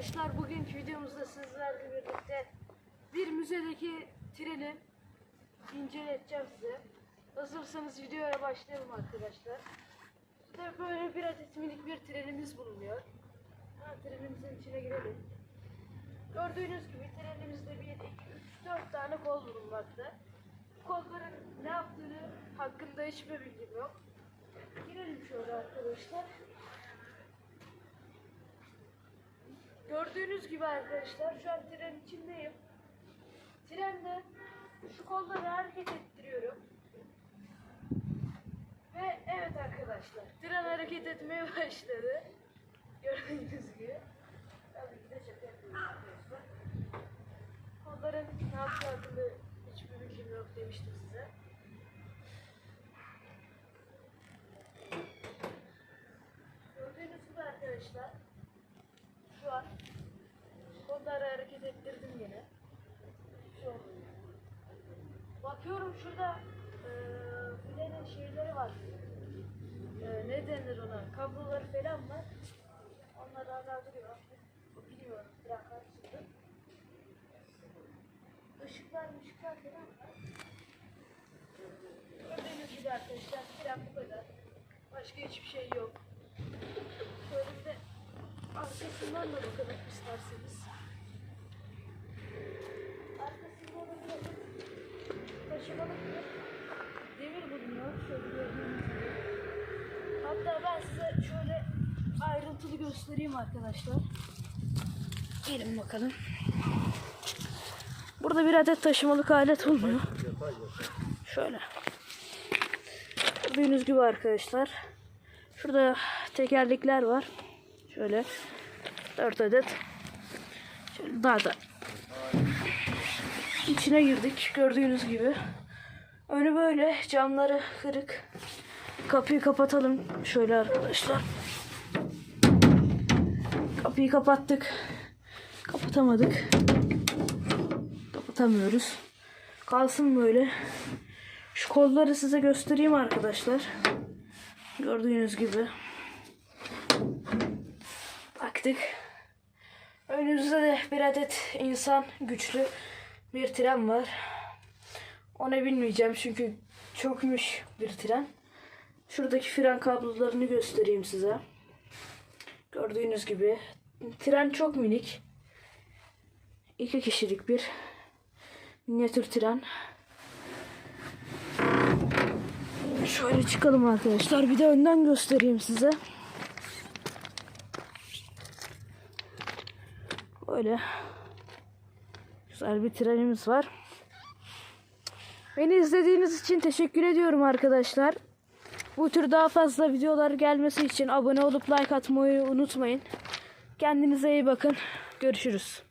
arkadaşlar bugünkü videomuzda sizlerle birlikte bir müzedeki treni inceleyeceğim size. Hazırsanız videoya başlayalım arkadaşlar. İşte böyle bir adet minik bir trenimiz bulunuyor. Ha, trenimizin içine girelim. Gördüğünüz gibi trenimizde 1, 2, 3, 4 tane kol bulunmakta. Kolların ne yaptığını hakkında hiçbir bilgim yok. Girelim şöyle arkadaşlar. Gördüğünüz gibi arkadaşlar şu an trenin içindeyim. Trende şu kolları hareket ettiriyorum. Ve evet arkadaşlar tren hareket etmeye başladı. Gördüğünüz gibi. Tabii ki de şaka arkadaşlar. Kolların ne yaptığı hiçbir bilgim yok demiştim size. Gördüğünüz gibi arkadaşlar kolları hareket ettirdim yine. Bakıyorum şurada filenin şeyleri var. Eee, ne denir ona? Kabloları falan var. Onlar hala duruyor. Bilmiyorum. Bırakar şimdi. Işıklar ışıklar falan var. Gördüğünüz gibi arkadaşlar fren bu kadar. Başka hiçbir şey yok. Şöyle bir de arkasından da bakalım isterseniz. Arkasında da bir adet taşımalık bir demir bulunuyor. Şöyle gördüğünüz gibi. Hatta ben size şöyle ayrıntılı göstereyim arkadaşlar. Gelin bakalım. Burada bir adet taşımalık alet bulunuyor. Şöyle. Gördüğünüz gibi arkadaşlar. Şurada tekerlekler var. Şöyle 4 adet. Şöyle daha da içine girdik gördüğünüz gibi. Önü böyle camları kırık. Kapıyı kapatalım şöyle arkadaşlar. Kapıyı kapattık. Kapatamadık. Kapatamıyoruz. Kalsın böyle. Şu kolları size göstereyim arkadaşlar. Gördüğünüz gibi. Baktık. Önümüzde de bir adet insan güçlü bir tren var. Onu bilmeyeceğim çünkü çökmüş bir tren. Şuradaki fren kablolarını göstereyim size. Gördüğünüz gibi. Tren çok minik. İki kişilik bir minyatür tren. Şöyle çıkalım arkadaşlar. Bir de önden göstereyim size. Böyle güzel bir trenimiz var. Beni izlediğiniz için teşekkür ediyorum arkadaşlar. Bu tür daha fazla videolar gelmesi için abone olup like atmayı unutmayın. Kendinize iyi bakın. Görüşürüz.